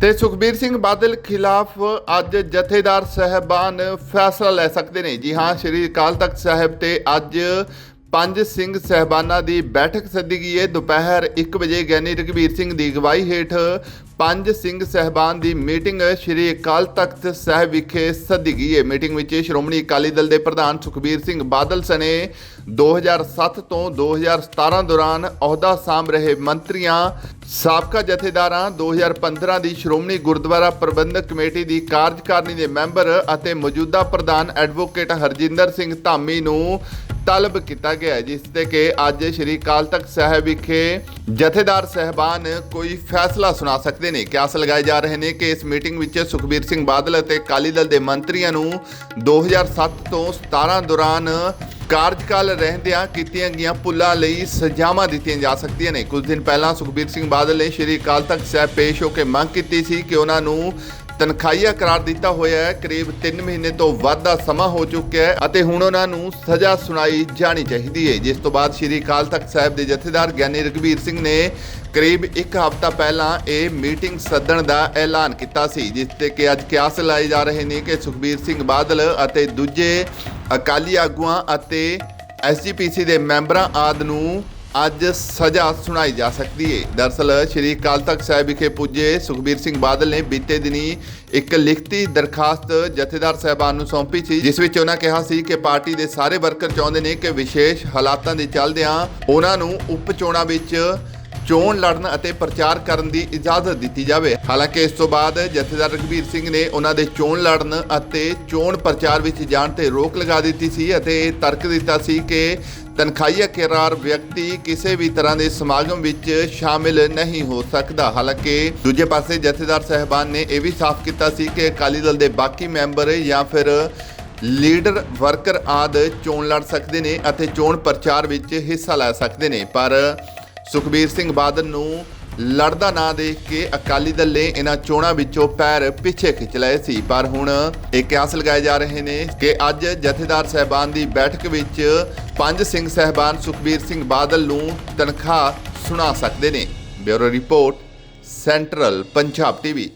ਤੇ ਸੁਖਬੀਰ ਸਿੰਘ ਬਾਦਲ ਖਿਲਾਫ ਅੱਜ ਜਥੇਦਾਰ ਸਹਿਬਾਨ ਫੈਸਲਾ ਲੈ ਸਕਦੇ ਨੇ। ਜੀ ਹਾਂ, ਸ਼੍ਰੀ ਅਕਾਲ ਤਖਤ ਸਾਹਿਬ ਤੇ ਅੱਜ ਪੰਜ ਸਿੰਘ ਸਹਿਬਾਨਾਂ ਦੀ ਬੈਠਕ ਸੱਦੀ ਗਈ ਹੈ। ਦੁਪਹਿਰ 1 ਵਜੇ ਗਿਆਨੀ ਰਘਵੀਰ ਸਿੰਘ ਦੀ ਅਗਵਾਈ ਹੇਠ ਪੰਜ ਸਿੰਘ ਸਹਿਬਾਨ ਦੀ ਮੀਟਿੰਗ ਸ਼੍ਰੀ ਅਕਾਲ ਤਖਤ ਸਾਹਿਬ ਵਿਖੇ ਸੱਦੀ ਗਈ ਹੈ। ਮੀਟਿੰਗ ਵਿੱਚ ਸ਼੍ਰੋਮਣੀ ਅਕਾਲੀ ਦਲ ਦੇ ਪ੍ਰਧਾਨ ਸੁਖਬੀਰ ਸਿੰਘ ਬਾਦਲ ਸਣੇ 2007 ਤੋਂ 2017 ਦੌਰਾਨ ਅਹੁਦਾ ਸਾਂਭ ਰਹੇ ਮੰਤਰੀਆਂ, ਸਾਬਕਾ ਜਥੇਦਾਰਾਂ 2015 ਦੀ ਸ਼੍ਰੋਮਣੀ ਗੁਰਦੁਆਰਾ ਪ੍ਰਬੰਧਕ ਕਮੇਟੀ ਦੀ ਕਾਰਜਕਾਰਨੀ ਦੇ ਮੈਂਬਰ ਅਤੇ ਮੌਜੂਦਾ ਪ੍ਰਧਾਨ ਐਡਵੋਕੇਟ ਹਰਜਿੰਦਰ ਸਿੰਘ ਧਾਮੀ ਨੂੰ ਤਲਬ ਕੀਤਾ ਗਿਆ ਹੈ, ਜਿਸ ਤੇ ਕਿ ਅੱਜ ਸ਼੍ਰੀ ਅਕਾਲ ਤਖਤ ਸਾਹਿਬ ਵਿਖੇ ਜਥੇਦਾਰ ਸਹਿਬਾਨ ਕੋਈ ਫੈਸਲਾ ਸੁਣਾ ਸਕਦੇ ਨੇ। ਕਿਆਸ ਲਗਾਏ ਜਾ ਰਹੇ ਨੇ ਕਿ ਇਸ ਮੀਟਿੰਗ ਵਿੱਚ ਸੁਖਬੀਰ ਸਿੰਘ ਬਾਦਲ ਅਤੇ ਅਕਾਲੀ ਦਲ ਦੇ ਮੰਤਰੀਆਂ ਨੂੰ 2007 ਤੋਂ 17 ਦੌਰਾਨ ਕਾਰਜਕਾਲ ਰਹਿੰਦਿਆਂ ਕੀਤੀਆਂ ਗਈਆਂ ਭੁੱਲਾਂ ਲਈ ਸਜ਼ਾਵਾਂ ਦਿੱਤੀਆਂ ਜਾ ਸਕਦੀਆਂ ਨੇ। ਕੁਝ ਦਿਨ ਪਹਿਲਾਂ ਸੁਖਬੀਰ ਸਿੰਘ ਬਾਦਲ ਨੇ ਸ਼੍ਰੀ ਅਕਾਲ ਤਖਤ ਸਾਹਿਬ ਪੇਸ਼ ਹੋ ਕੇ ਮੰਗ ਕੀਤੀ ਸੀ ਕਿ ਉਹਨਾਂ ਨੂੰ ਤਨਖਾਹੀਆ ਕਰਾਰ ਦਿੱਤਾ ਹੋਇਆ ਹੈ। ਕਰੀਬ 3 ਮਹੀਨੇ ਤੋਂ ਵੱਧ ਦਾ ਸਮਾਂ ਹੋ ਚੁੱਕਿਆ ਹੈ ਅਤੇ ਹੁਣ ਉਹਨਾਂ ਨੂੰ ਸਜ਼ਾ ਸੁਣਾਈ ਜਾਣੀ ਚਾਹੀਦੀ ਹੈ। ਜਿਸ ਤੋਂ ਬਾਅਦ ਸ਼੍ਰੀ ਅਕਾਲ ਤਖਤ ਸਾਹਿਬ ਦੇ ਜਥੇਦਾਰ ਗਿਆਨੀ ਰਘਬੀਰ ਸਿੰਘ ਨੇ ਕਰੀਬ ਇੱਕ ਹਫ਼ਤਾ ਪਹਿਲਾਂ ਇਹ ਮੀਟਿੰਗ ਸੱਦਣ ਦਾ ਐਲਾਨ ਕੀਤਾ ਸੀ, ਜਿਸ ਤੇ ਕਿ ਅੱਜ ਕਿਆਸ ਲਾਏ ਜਾ ਰਹੇ ਨੇ ਕਿ ਸੁਖਬੀਰ ਸਿੰਘ ਬਾਦਲ ਅਤੇ ਦੂਜੇ ਅਕਾਲੀ ਆਗੂਆਂ ਅਤੇ ਐਸਜੀਪੀਸੀ ਦੇ ਮੈਂਬਰਾਂ ਆਦ ਨੂੰ ਅੱਜ ਸਜ਼ਾ ਸੁਣਾਈ ਜਾ ਸਕਦੀ ਹੈ ਦਰਸਲ ਸ਼੍ਰੀ ਅਕਾਲ ਤਖਤ ਸਾਹਿਬ ਵਿਖੇ ਪੁੱਜੇ ਸੁਖਬੀਰ ਸਿੰਘ ਬਾਦਲ ਨੇ ਬੀਤੇ ਦਿਨੀ ਇੱਕ ਲਿਖਤੀ ਦਰਖਾਸਤ ਜਥੇਦਾਰ ਸਾਹਿਬਾਨ ਨੂੰ ਸੌਂਪੀ ਸੀ, ਜਿਸ ਵਿੱਚ ਉਹਨਾਂ ਕਿਹਾ ਸੀ ਕਿ ਪਾਰਟੀ ਦੇ ਸਾਰੇ ਵਰਕਰ ਚਾਹੁੰਦੇ ਨੇ ਕਿ ਵਿਸ਼ੇਸ਼ ਹਾਲਾਤਾਂ ਦੇ ਚੱਲਦਿਆਂ ਉਹਨਾਂ ਨੂੰ ਉਪ ਚੋਣਾਂ ਵਿੱਚ ਚੋਣ ਲੜਨ ਅਤੇ ਪ੍ਰਚਾਰ ਕਰਨ ਦੀ ਇਜਾਜ਼ਤ ਦਿੱਤੀ ਜਾਵੇ। ਹਾਲਾਂਕਿ ਇਸ ਤੋਂ ਬਾਅਦ ਜਥੇਦਾਰ ਰਘਬੀਰ ਸਿੰਘ ਨੇ ਉਹਨਾਂ ਦੇ ਚੋਣ ਲੜਨ ਅਤੇ ਚੋਣ ਪ੍ਰਚਾਰ ਵਿੱਚ ਜਾਣ ਤੇ ਰੋਕ ਲਗਾ ਦਿੱਤੀ ਸੀ ਅਤੇ ਇਹ ਤਰਕ ਦਿੱਤਾ ਸੀ ਕਿ ਤਨਖਾਹੀਆ ਕਰਾਰ ਵਿਅਕਤੀ ਕਿਸੇ ਵੀ ਤਰ੍ਹਾਂ ਦੇ ਸਮਾਗਮ ਵਿੱਚ ਸ਼ਾਮਿਲ ਨਹੀਂ ਹੋ ਸਕਦਾ। ਹਾਲਾਂਕਿ ਦੂਜੇ ਪਾਸੇ ਜਥੇਦਾਰ ਸਹਿਬਾਨ ਨੇ ਇਹ ਵੀ ਸਾਫ਼ ਕੀਤਾ ਸੀ ਕਿ ਅਕਾਲੀ ਦਲ ਦੇ ਬਾਕੀ ਮੈਂਬਰ ਜਾਂ ਫਿਰ ਲੀਡਰ, ਵਰਕਰ ਆਦ ਚੋਣ ਲੜ ਸਕਦੇ ਨੇ ਅਤੇ ਚੋਣ ਪ੍ਰਚਾਰ ਵਿੱਚ ਹਿੱਸਾ ਲੈ ਸਕਦੇ ਨੇ। ਪਰ ਸੁਖਬੀਰ ਸਿੰਘ ਬਾਦਲ ਨੂੰ ਲੜਦਾ ਨਾ ਦੇਖ ਕੇ ਅਕਾਲੀ ਦਲ ਨੇ ਇਹਨਾਂ ਚੋਣਾਂ ਵਿੱਚੋਂ ਪੈਰ ਪਿੱਛੇ ਖਿੱਚ ਲਏ ਸੀ। ਪਰ ਹੁਣ ਇਹ ਕਿਆਸ ਲਗਾਏ ਜਾ ਰਹੇ ਨੇ ਕਿ ਅੱਜ ਜਥੇਦਾਰ ਸਹਿਬਾਨ ਦੀ ਬੈਠਕ ਵਿੱਚ ਪੰਜ ਸਿੰਘ ਸਹਿਬਾਨ ਸੁਖਬੀਰ ਸਿੰਘ ਬਾਦਲ ਨੂੰ ਤਨਖਾਹ ਸੁਣਾ ਸਕਦੇ ਨੇ। Bureau report, central Punjab TV.